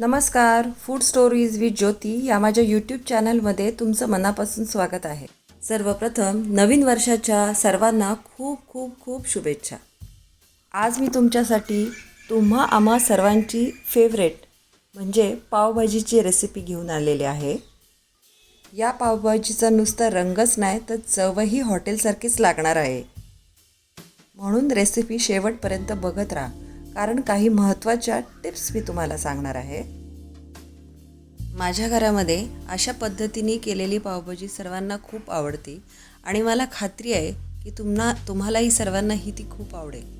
नमस्कार food stories with ज्योती या माझ्या यूट्यूब चॅनलमध्ये तुमचं मनापासून स्वागत आहे. सर्वप्रथम नवीन वर्षाच्या सर्वांना खूप खूप खूप शुभेच्छा. आज मी तुमच्यासाठी तुम्हा आम्हा सर्वांची फेवरेट म्हणजे पावभाजीची रेसिपी घेऊन आलेली आहे. या पावभाजीचा नुसता रंगच नाही तर चवही हॉटेलसारखीच लागणार आहे. म्हणून रेसिपी शेवटपर्यंत बघत राहा. कारण काही महत्त्वाच्या टिप्स मी तुम्हाला सांगणार आहे. माझ्या घरामध्ये अशा पद्धतीने केलेली पावभाजी सर्वांना खूप आवडते आणि मला खात्री आहे की तुम्हा तुम्हालाही सर्वांना ही ती खूप आवडेल.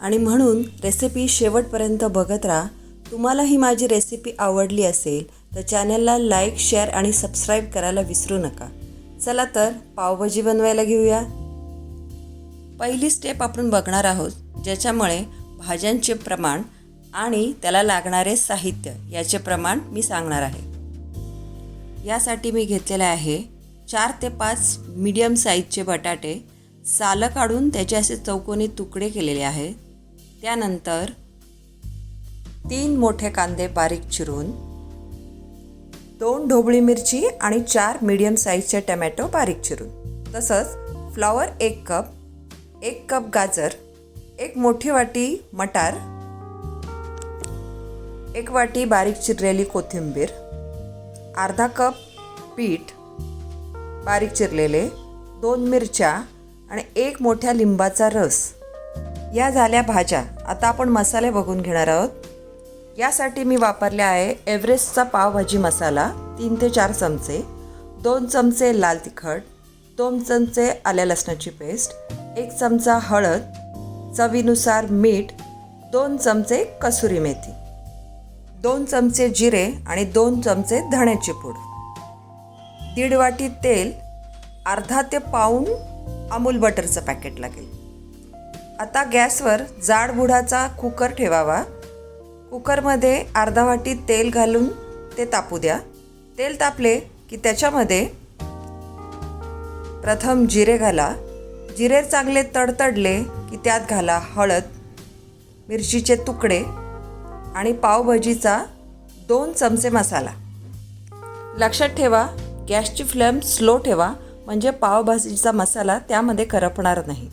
आणि म्हणून रेसिपी शेवटपर्यंत बघत राहा. तुम्हाला ही माझी रेसिपी आवडली असेल तर चॅनलला लाईक शेअर आणि सबस्क्राईब करायला विसरू नका. चला तर पावभाजी बनवायला घेऊया. पहिली स्टेप आपण बघणार आहोत ज्याच्यामुळे भाज्यांचे प्रमाण आणि त्याला लागणारे साहित्य याचे प्रमाण मी सांगणार आहे. यासाठी मी घेतलेले आहे चार ते पाच मीडियम साईजचे बटाटे सालं काढून त्याचे असे चौकोनी तुकडे केलेले आहेत. त्यानंतर तीन मोठे कांदे बारीक चिरून दोन ढोबळी मिरची आणि चार मीडियम साईजचे टमॅटो बारीक चिरून. तसंच फ्लॉवर एक कप एक कप गाजर एक मोठी वाटी मटार एक वाटी बारीक चिरलेली कोथिंबीर अर्धा कप पीठ बारीक चिरलेले दोन मिरच्या आणि एक मोठ्या लिंबाचा रस. या झाल्या भाज्या. आता आपण मसाले बघून घेणार आहोत. यासाठी मी वापरले आहे एव्हरेस्टचा पावभाजी मसाला तीन ते चार चमचे दोन चमचे लाल तिखट दोन चमचे आल्या लसणाची पेस्ट एक चमचा हळद चवीनुसार मीठ दोन चमचे कसुरी मेथी दोन चमचे जिरे आणि दोन चमचे धण्याची पूड. दीड वाटी तेल अर्धा ते पाऊण अमूल बटरचं पॅकेट लागेल. आता गॅसवर जाड बुडाचा कुकर ठेवावा. कुकरमध्ये अर्धा वाटी तेल घालून ते तापू द्या. तेल तापले की त्याच्यामध्ये प्रथम जिरे घाला. जिरे चांगले तडतडले की त्यात घाला हळद मिरचीचे तुकडे आणि पावभाजीचा दोन चमचे मसाला. लक्षात ठेवा गॅसची फ्लेम स्लो ठेवा म्हणजे पावभाजीचा मसाला त्यामध्ये करपणार नाही.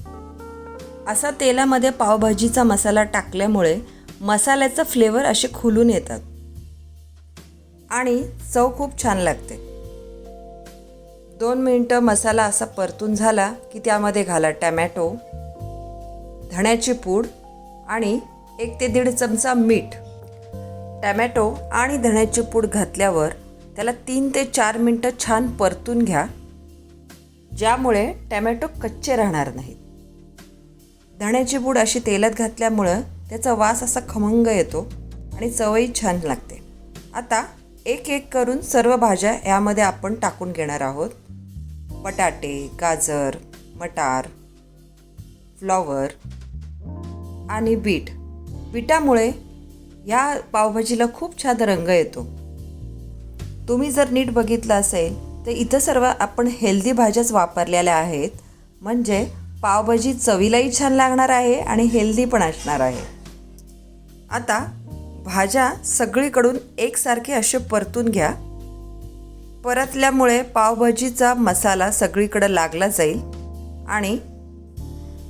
असा तेलामध्ये पावभाजीचा मसाला टाकल्यामुळे मसाल्याचा फ्लेवर असे खुलून येतात. आणि चव खूप छान लागते. दोन मिनटं मसाला असा परतून झाला की त्यामध्ये घाला टॅमॅटो धण्याची पूड आणि एक ते दीड चमचा मीठ. टॅमॅटो आणि धण्याची पूड घातल्यावर त्याला तीन ते चार मिनटं छान परतून घ्या ज्यामुळे टॅमॅटो कच्चे राहणार नाहीत. धण्याची पूड अशी तेलात घातल्यामुळं त्याचा वास असा खमंग येतो आणि चवही छान लागते. आता एक एक करून सर्व भाज्या यामध्ये आपण टाकून घेणार आहोत. बटाटे गाजर मटार फ्लॉवर आणि बीट. बीटामुळे या पावभाजीला खूप छान रंग येतो. तुम्ही जर नीट बघितलं असेल तर इथं सर्व आपण हेल्दी भाज्याच वापरलेल्या आहेत. म्हणजे पावभाजी चवीलाही छान लागणार आहे आणि हेल्दी पण असणार आहे. आता भाज्या सगळीकडून एकसारखे असे परतून घ्या. परतल्यामुळे पावभाजीचा मसाला सगळीकडं लागला जाईल आणि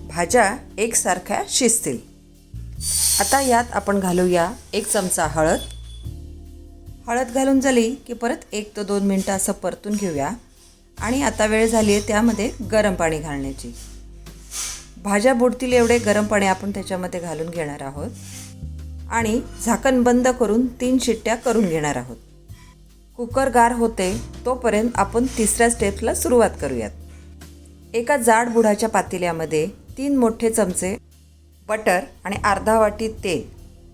भाज्या एकसारख्या शिजतील. आता यात आपण घालूया एक चमचा हळद. हळद घालून झाली की परत एक ते दोन मिनटं असं परतून घेऊया. आणि आता वेळ झाली आहे त्यामध्ये गरम पाणी घालण्याची. भाज्या बुडतील एवढे गरम पाणी आपण त्याच्यामध्ये घालून घेणार आहोत. आणि झाकण बंद करून तीन शिट्ट्या करून घेणार आहोत. कुकर गार होते तोपर्यंत आपण तिसऱ्या स्टेपला सुरुवात करूयात. एका जाड बुडाच्या पातेल्यामध्ये तीन मोठे चमचे बटर आणि अर्धा वाटी तेल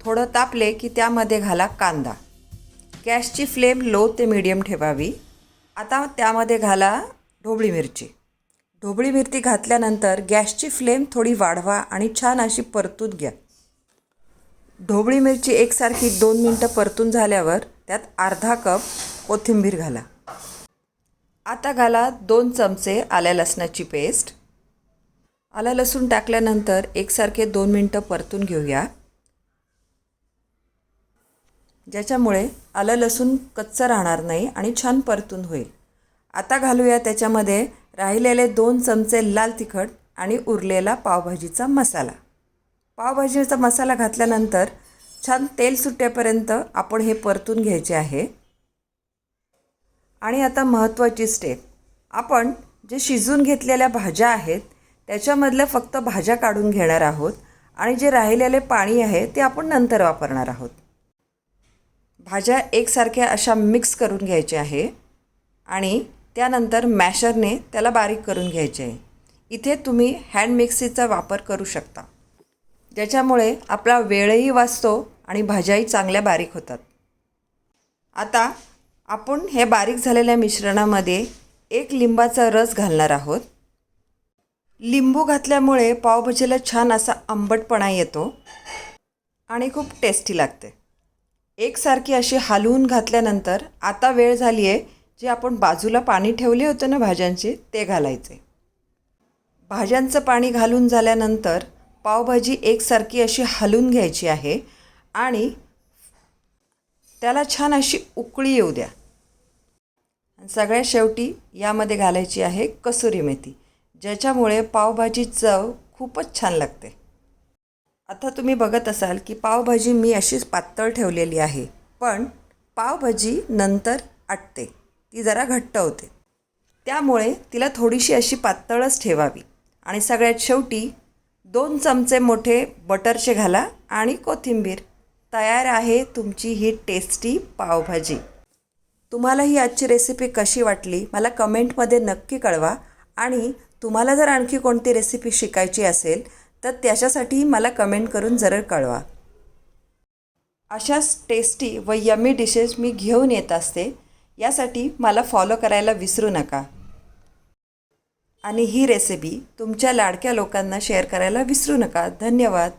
थोडं तापले की त्यामध्ये घाला कांदा. गॅसची फ्लेम लो ते मिडियम ठेवावी. आता त्यामध्ये घाला ढोबळी मिरची. ढोबळी मिरची घातल्यानंतर गॅसची फ्लेम थोडी वाढवा आणि छान अशी परतून घ्या. ढोबळी मिरची एकसारखी दोन मिनटं परतून झाल्यावर त्यात अर्धा कप कोथिंबीर घाला. आता घाला दोन चमचे आल्या लसणाची पेस्ट. आला लसूण टाकल्यानंतर एकसारखे दोन मिनटं परतून घेऊया. ज्याच्यामुळे आलं लसूण कच्चं राहणार नाही आणि छान परतून होईल. आता घालूया त्याच्यामध्ये राहिलेले दोन चमचे लाल तिखट आणि उरलेला पावभाजीचा मसाला. पावभाजीचा मसाला घातल्यानंतर छान तेल सुटेपर्यंत आपण हे परतून घ्यायचे आहे. आणि आता महत्त्वाची स्टेप आपण जे शिजून घेतलेल्या भाज्या आहेत त्याच्यामधल्या फक्त भाज्या काढून घेणार आहोत आणि जे राहिलेले पाणी आहे ते आपण नंतर वापरणार आहोत. भाज्या एकसारख्या अशा मिक्स करून घ्यायच्या आहे आणि त्यानंतर मॅशरने त्याला बारीक करून घ्यायचे आहे. इथे तुम्ही हँड मिक्सीचा वापर करू शकता. ज्याच्यामुळे आपला वेळही वाचतो आणि भाज्याही चांगल्या बारीक होतात. आता आपण हे बारीक झालेल्या मिश्रणामध्ये एक लिंबाचा रस घालणार आहोत. लिंबू घातल्यामुळे पावभाजीला छान असा आंबटपणा येतो आणि खूप टेस्टी लागते. एकसारखी अशी हलवून घातल्यानंतर आता वेळ झाली आहे जे आपण बाजूला पाणी ठेवले होते ना भाज्यांचे ते घालायचे. भाज्यांचं पाणी घालून झाल्यानंतर पावभाजी एकसारखी अशी हलवून घ्यायची आहे आणि त्याला छान अशी उकळी येऊ द्या. आणि सगळ्यात शेवटी यामध्ये घालायची आहे कसुरी मेथी ज्याच्यामुळे पावभाजी चव खूपच छान लागते. आता तुम्ही बघत असाल की पावभाजी मी अशीच पातळ ठेवलेली आहे पण पावभाजी नंतर आटते ती जरा घट्ट होते. त्यामुळे तिला थोडीशी अशी पातळच ठेवावी. आणि सगळ्यात शेवटी दोन चमचे मोठे बटरचे घाला आणि कोथिंबीर. तयार आहे तुमची ही टेस्टी पावभाजी. तुम्हाला ही आजची रेसिपी कशी वाटली मला कमेंटमध्ये नक्की कळवा. आणि तुम्हाला जर आणखी कोणती रेसिपी शिकायची असेल तर त्याच्यासाठी मला कमेंट करून जरूर कळवा. अशाच टेस्टी व यमी डिशेस मी घेऊन येत असते यासाठी मला फॉलो करायला विसरू नका. आणि ही रेसिपी तुमच्या लाडक्या लोकांना शेअर करायला विसरू नका. धन्यवाद.